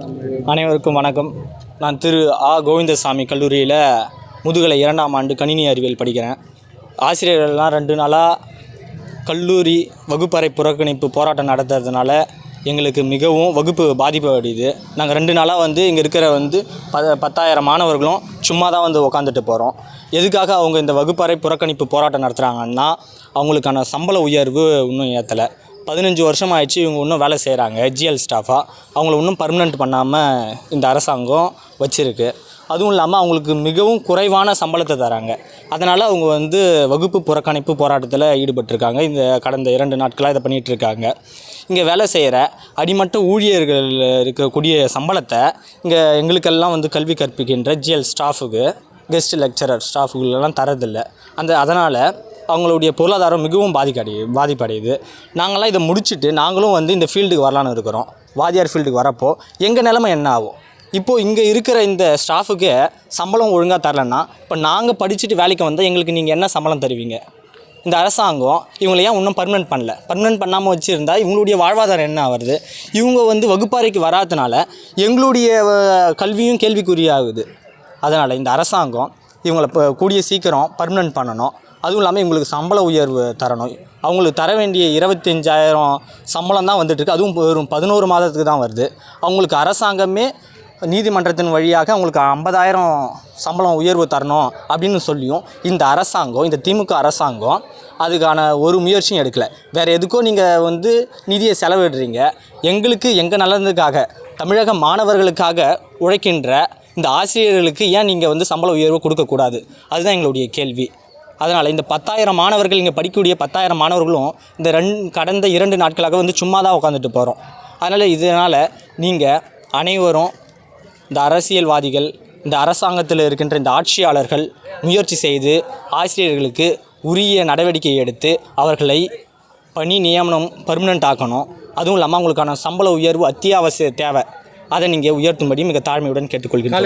அனைவருக்கும் வணக்கம். நான் திரு ஆ. கோவிந்தசாமி கல்லூரியில் முதுகலை இரண்டாம் ஆண்டு கணினி அறிவியல் படிக்கிறேன். ஆசிரியர்கள்லாம் ரெண்டு நாளாக கல்லூரி வகுப்பறை புறக்கணிப்பு போராட்டம் நடத்துறதுனால எங்களுக்கு மிகவும் வகுப்பு பாதிப்பு அடையுது நாங்கள் ரெண்டு நாளாக வந்து இங்கே இருக்கிற வந்து ப பத்தாயிரம் மாணவர்களும் சும்மா தான் வந்து உக்காந்துட்டு போகிறோம் எதுக்காக அவங்க இந்த வகுப்பறை புறக்கணிப்பு போராட்டம் நடத்துகிறாங்கன்னா அவங்களுக்கான சம்பள உயர்வு இன்னும் ஏற்றலை பதினஞ்சு வருஷம் ஆயிடுச்சு இவங்க இன்னும் வேலை செய்கிறாங்க ஜிஎல் ஸ்டாஃபாக அவங்கள இன்னும் பர்மனெண்ட் பண்ணாமல் இந்த அரசாங்கம் வச்சுருக்கு. அதுவும் இல்லாமல் அவங்களுக்கு மிகவும் குறைவான சம்பளத்தை தராங்க. அதனால் அவங்க வந்து வகுப்பு புறக்கணிப்பு போராட்டத்தில் ஈடுபட்டிருக்காங்க. இந்த கடந்த இரண்டு நாட்களாக இதை பண்ணிகிட்ருக்காங்க இங்கே வேலை செய்கிற அடிமட்ட ஊழியர்கள் இருக்கக்கூடிய சம்பளத்தை இங்கே எங்களுக்கெல்லாம் வந்து கல்வி கற்பிக்கின்ற ஜிஎல் ஸ்டாஃபுக்கு கெஸ்ட் லெக்சரர் ஸ்டாஃபுகளெல்லாம் தரதில்லை. அந்த அதனால் அவங்களுடைய பொருளாதாரம் மிகவும் பாதிக்கடி பாதிப்படையுது. நாங்களாம் இதை முடிச்சுட்டு நாங்களும் வந்து இந்த ஃபீல்டுக்கு வரலான்னு இருக்கிறோம். வாதியார் ஃபீல்டுக்கு வரப்போ எங்கள் நிலமை என்ன ஆகும்? இப்போது இங்கே இருக்கிற இந்த ஸ்டாஃபுக்கு சம்பளம் ஒழுங்காக தரலன்னா இப்போ நாங்கள் படிச்சுட்டு வேலைக்கு வந்தால் எங்களுக்கு நீங்கள் என்ன சம்பளம் தருவீங்க? இந்த அரசாங்கம் இவங்களை ஏன் இன்னும் பர்மனெண்ட் பண்ணல? பர்மனெண்ட் பண்ணாமல் வச்சுருந்தா இவங்களுடைய வாழ்வாதாரம் என்ன ஆகுது இவங்க வந்து வகுப்பறைக்கு வராதனால எங்களுடைய கல்வியும் கேள்விக்குறியாகுது. அதனால் இந்த அரசாங்கம் இவங்களை இப்போ கூடிய சீக்கிரம் பர்மனெண்ட் பண்ணணும். அதுவும் இல்லாமல் இவங்களுக்கு சம்பள உயர்வு தரணும். அவங்களுக்கு தர வேண்டிய இருபத்தஞ்சாயிரம் சம்பளம் தான் வந்துட்டுருக்கு அதுவும் வெறும் பதினோரு மாதத்துக்கு தான் வருது. அவங்களுக்கு அரசாங்கமே நீதிமன்றத்தின் வழியாக அவங்களுக்கு ஐம்பதாயிரம் சம்பளம் உயர்வு தரணும் அப்படின்னு சொல்லியும் இந்த அரசாங்கம் இந்த திமுக அரசாங்கம் அதுக்கான ஒரு முயற்சியும் எடுக்கலை. வேறு எதுக்கோ நீங்கள் வந்து நிதியை செலவிடுறீங்க. எங்களுக்கு எங்கள் நலனுக்காக தமிழக மாணவர்களுக்காக உழைக்கின்ற இந்த ஆசிரியர்களுக்கு ஏன் நீங்கள் வந்து சம்பள உயர்வு கொடுக்கக்கூடாது? அதுதான் எங்களுடைய கேள்வி. அதனால் இந்த பத்தாயிரம் மாணவர்கள் இங்கே படிக்கக்கூடிய பத்தாயிரம் மாணவர்களும் இந்த ரெண் கடந்த இரண்டு நாட்களாக வந்து சும்மா தான் உட்காந்துட்டு போகிறோம் அதனால் இதனால் நீங்கள் அனைவரும் இந்த அரசியல்வாதிகள் இந்த அரசாங்கத்தில் இருக்கின்ற இந்த ஆட்சியாளர்கள் முயற்சி செய்து ஆசிரியர்களுக்கு உரிய நடவடிக்கை எடுத்து அவர்களை பணி நியமனம் பர்மனெண்ட் ஆக்கணும். அதுவும் இல்லாமல் அவங்களுக்கான சம்பள உயர்வு அத்தியாவசிய தேவை. அதை நீங்கள் உயர்த்தும்படி மிக தாழ்மையுடன் கேட்டுக்கொள்கிறேன்